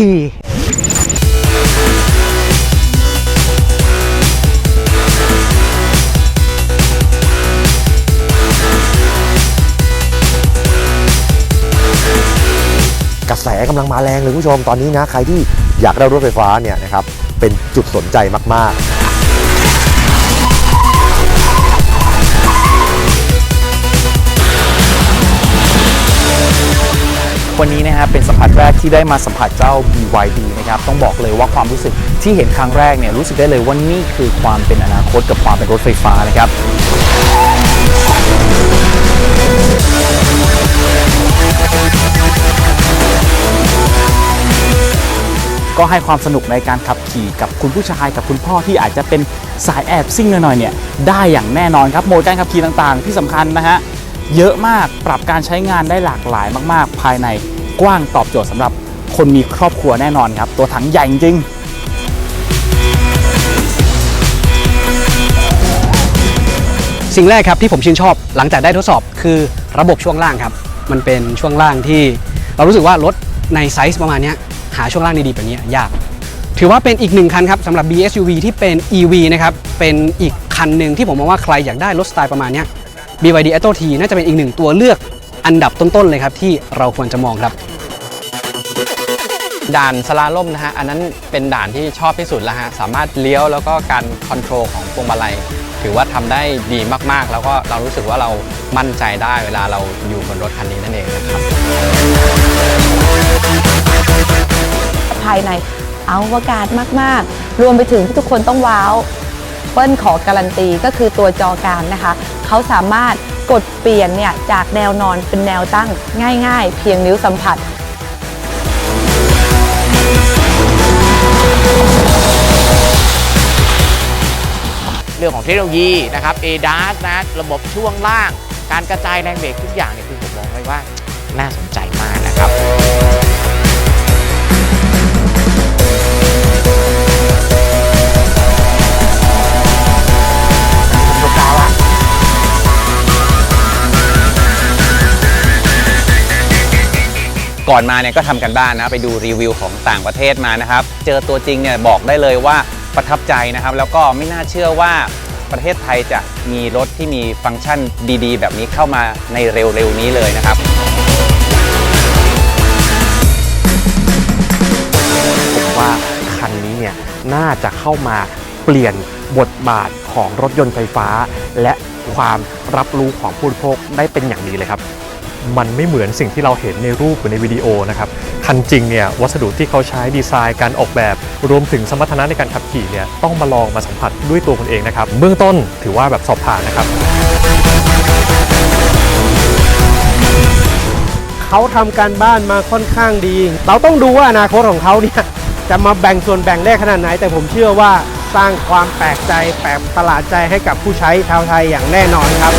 ดี กระแสกำลังมาแรงเลยคุณผู้ชมตอนนี้นะ ใครที่อยากได้รถไฟฟ้าเนี่ยนะครับ เป็นจุดสนใจมาก ๆ วันนี้นะครับเป็นสัมผัสแรกที่ได้มาสัมผัสเจ้า BYD นะครับต้องบอกเลยว่าความรู้สึกที่เห็นครั้งแรกเนี่ยรู้สึกได้เลยว่านี่คือความเป็นอนาคตกับความเป็นรถไฟฟ้านะครับก็ให้ความสนุกในการขับขี่กับคุณผู้ชายกับคุณพ่อที่อาจจะเป็นสายแอบซิ่งหน่อยๆเนี่ยได้อย่างแน่นอนครับโหมดการขับขี่ต่างๆ ที่สำคัญนะฮะ เยอะมากปรับการใช้งานได้หลากหลายมาก ๆ ภายในกว้างตอบโจทย์สำหรับคนมีครอบครัวแน่นอนครับ ตัวถังใหญ่จริงสิ่งแรกครับที่ผมชื่นชอบหลังจากได้ทดสอบคือระบบช่วงล่างครับ มันเป็นช่วงล่างที่เรารู้สึกว่ารถในไซส์ประมาณนี้หาช่วงล่างดีๆแบบนี้ยาก ถือว่าเป็นอีกหนึ่งคันครับสำหรับ BSUV ที่เป็น EV นะครับเป็นอีกคันหนึ่งที่ผมมองว่าใครอยากได้รถสไตล์ประมาณนี้ BYD Atto T น่าจะเป็นอีกหนึ่งตัวเลือกอันดับต้นๆเลยครับที่เราควรจะมองครับ ด่านสลาล่มนะฮะอันนั้นเป็นด่านที่ชอบที่สุดแล้วฮะสามารถเลี้ยวแล้วก็การคอนโทรลของพวงมาลัยถือว่าทำได้ดีมากๆ แล้วก็เรารู้สึกว่าเรามั่นใจได้เวลาเราอยู่บนรถคันนี้นั่นเองนะครับภายในเอาวกาศมากๆ รวมไปถึงที่ทุกคนต้องว้าวเปิ้ลขอการันตีก็คือตัวจอกลางนะคะ เขาสามารถกดเปลี่ยนเนี่ยจากแนวนอนเป็นแนวตั้งง่าย ๆ เพียงนิ้วสัมผัสเรื่องของเทคโนโลยีนะครับ ADAS นะระบบช่วงล่าง การกระจายแรงเบรกทุกอย่างเนี่ยคือผมมองไว้ว่าน่าสนใจมากนะครับ ก่อนมาเนี่ยก็ทำกันบ้านนะไปดูรีวิวของต่างประเทศมานะครับ เจอตัวจริงเนี่ยบอกได้เลยว่าประทับใจนะครับ แล้วก็ไม่น่าเชื่อว่าประเทศไทยจะมีรถที่มีฟังก์ชันดี ๆ แบบนี้เข้ามาในเร็ว ๆ นี้เลยนะครับผมว่าคันนี้เนี่ยน่าจะเข้ามาเปลี่ยนบทบาทของรถยนต์ไฟฟ้า และความรับรู้ของผู้บริโภคได้เป็นอย่างดีเลยครับ มันไม่เหมือนสิ่งที่เราเห็นในรูปหรือในวิดีโอนะครับคันจริงเนี่ยวัสดุที่เขาใช้ดีไซน์การออกแบบ รวมถึงสมรรถนะในการขับขี่เนี่ยต้องมาลองมาสัมผัสด้วยตัวคุณเองนะครับเบื้องต้นถือว่าแบบสอบผ่านนะครับเขาทำการบ้านมาค่อนข้างดี เราต้องดูว่าอนาคตของเขาเนี่ยจะมาแบ่งส่วนแบ่งได้ขนาดไหน แต่ผมเชื่อว่าสร้างความแปลกใจแปลกประหลาดใจให้กับผู้ใช้ชาวไทยอย่างแน่นอนครับ